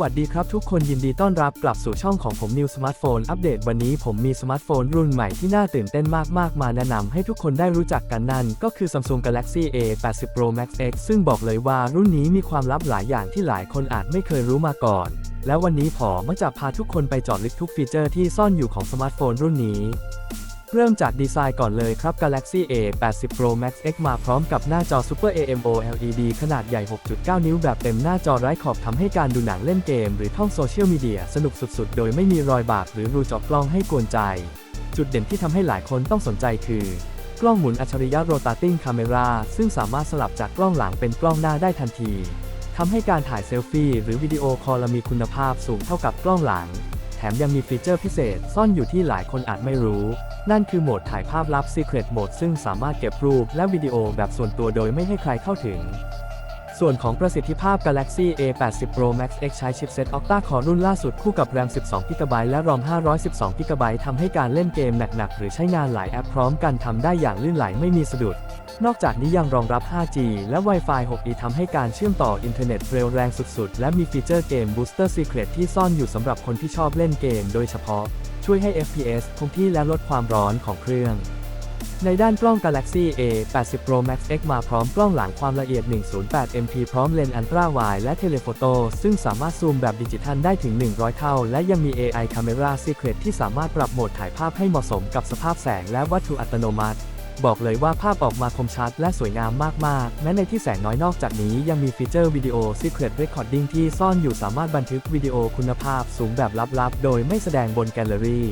วัสดีครับทุกคนยินดีต้อนรับกลับสู่ช่องของผมนิวสมาร์ทโฟนอัปเดตวันนี้ผมมีสมาร์ทโฟนรุ่นใหม่ที่น่าตื่นเต้นมากๆ มาแนะนำให้ทุกคนได้รู้จักกันนั่น ก็คือ Samsung Galaxy A 80 Pro Max X ซึ่งบอกเลยว่ารุ่นนี้มีความลับหลายอย่างที่หลายคนอาจไม่เคยรู้มาก่อน แล้ววันนี้ผมจะพาทุกคนไปจอดลึกทุกฟีเจอร์ที่ซ่อนอยู่ของสมาร์ทโฟนรุ่นนี้ เริ่มจากดีไซน์ก่อนเลยครับ Galaxy A 80 Pro Max X มาพร้อมกับหน้าจอ Super AMOLED ขนาดใหญ่ 6.9 นิ้วแบบเต็มหน้าจอไร้ขอบทำให้การดูหนังเล่นเกม หรือท่องโซเชียลมีเดียสนุกสุดๆ โดยไม่มีรอยบากหรือรูจาะกล้องให้กวนใจ จุดเด่นที่ทำให้หลายคนต้องสนใจคือกล้องหมุนอัจฉริยะ Rotating Camera ซึ่งสามารถสลับจากกล้องหลังเป็นกล้องหน้าได้ทันทีทำให้การถ่ายเซลฟี่หรือวิดีโอคอลมีคุณภาพสูงเท่ากับกล้องหลัง แถมยังมีฟีเจอร์พิเศษซ่อนอยู่ที่หลายคนอาจไม่รู้ นั่นคือโหมดถ่ายภาพลับ Secret Mode ซึ่งสามารถเก็บรูปและวิดีโอแบบส่วนตัวโดยไม่ให้ใครเข้าถึง ส่วนของประสิทธิภาพ Galaxy A80 Pro Max X ใช้ชิปเซ็ต Octa Core รุ่นล่าสุดคู่กับ RAM 12 GB และ ROM 512 GB ทำให้การเล่นเกมหนักๆหรือใช้งานหลายแอปพร้อมกันทำได้อย่างลื่นไหลไม่มีสะดุด นอกจากนี้ยังรองรับ 5G และ Wi-Fi 6E ทำให้การเชื่อมต่ออินเทอร์เน็ตเร็วแรงสุดๆ และมีฟีเจอร์เกม Booster Secret ที่ซ่อนอยู่สำหรับคนที่ชอบเล่นเกม โดยเฉพาะ ช่วยให้ FPS คงที่และลดความร้อนของเครื่อง ในด้านกล้อง Galaxy A 80 Pro Max X มาพร้อมกล้องหลังความละเอียด 108 MP พร้อมเลนส์อันตราไวด์และเทเลโฟโต้ซึ่งสามารถซูมแบบดิจิทัลได้ถึง 100 เท่า และยังมี AI Camera Secret ที่สามารถปรับโหมดถ่ายภาพให้เหมาะสมกับสภาพแสงและวัตถุอัตโนมัติ บอกเลยว่าภาพออกมาคมชัดและสวยงามมากๆ แม้ในที่แสงน้อยนอกจากนี้ยังมีฟีเจอร์วิดีโอ Secret Recording ที่ซ่อนอยู่สามารถบันทึกวิดีโอคุณภาพสูงแบบลับๆ โดยไม่แสดงบนแกลเลอรี่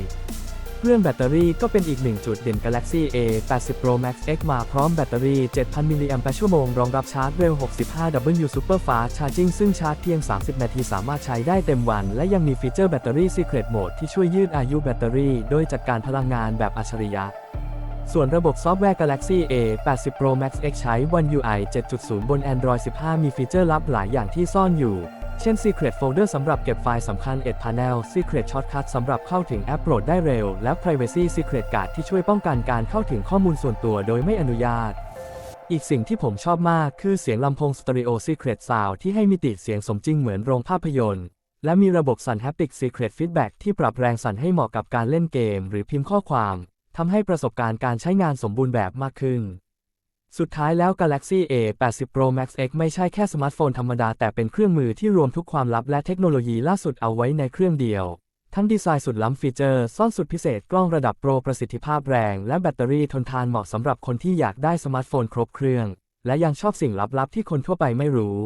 รื่องแบตเตอรี่ก็เป็นอีกหนึ่งจุดเด่น Galaxy A 80 Pro Max X มาพร้อมแบตเตอรี่ 7,000 มิลลิแอมป์ชั่วโมง รองรับชาร์จเร็ว 65W Super Fast Charging ซึ่งชาร์จเพียง 30 นาทีสามารถใช้ได้เต็มวัน และยังมีฟีเจอร์แบตเตอรี่ Secret Mode ที่ช่วยยืดอายุแบตเตอรี่ โดยจัดการพลังงานแบบอัจฉริยะส่วนระบบซอฟต์แวร์ Galaxy A 80 Pro Max X ใช้ One UI 7.0 บน Android 15 มีฟีเจอร์ลับหลายอย่างที่ซ่อนอยู่ เช่น Secret Folder สำหรับเก็บไฟล์สำคัญ Edge Panel Secret Shortcut สำหรับเข้าถึงแอปโปรดได้เร็ว และ Privacy Secret Guard ที่ช่วยป้องกันการเข้าถึงข้อมูลส่วนตัวโดยไม่อนุญาต อีกสิ่งที่ผมชอบมากคือเสียงลำโพง Stereo Secret Sound ที่ให้มิติเสียงสมจริงเหมือนโรงภาพยนตร์ และมีระบบสั่น Haptic Secret Feedback ที่ปรับแรงสั่นให้เหมาะกับการเล่นเกม หรือพิมพ์ข้อความทำให้ประสบการณ์การใช้งานสมบูรณ์แบบมากขึ้น สุดท้ายแล้ว Galaxy A 80 Pro Max X ไม่ใช่แค่สมาร์ทโฟนธรรมดา แต่เป็นเครื่องมือที่รวมทุกความลับและเทคโนโลยีล่าสุดเอาไว้ในเครื่องเดียว ทั้งดีไซน์สุดล้ำฟีเจอร์ ซ่อนสุดพิเศษกล้องระดับโปรประสิทธิภาพแรง และแบตเตอรี่ทนทานเหมาะสำหรับคนที่อยากได้สมาร์ทโฟนครบเครื่อง และยังชอบสิ่งลับๆที่คนทั่วไปไม่รู้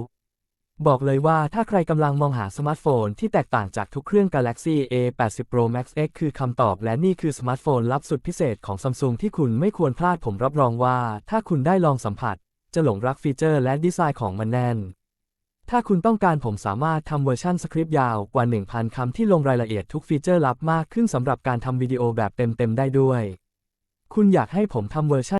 บอกเลยว่าถ้าใครกำลังมองหาสมาร์ทโฟนที่แตกต่างจากทุกเครื่อง Galaxy A 80 Pro Max X คือคำตอบและนี่คือสมาร์ทโฟนลับสุดพิเศษของ Samsung ที่คุณไม่ควรพลาดผมรับรองว่า ถ้าคุณได้ลองสัมผัส จะหลงรักฟีเจอร์และดีไซน์ของมันแน่น ถ้าคุณต้องการผมสามารถทำเวอร์ชันสคริปต์ยาวกว่า 1,000 คำที่ลงรายละเอียดทุกฟีเจอร์ลับมากขึ้นสำหรับการทำวิดีโอแบบเต็มๆได้ด้วย คุณอยากให้ผมทำเวอร์ชัน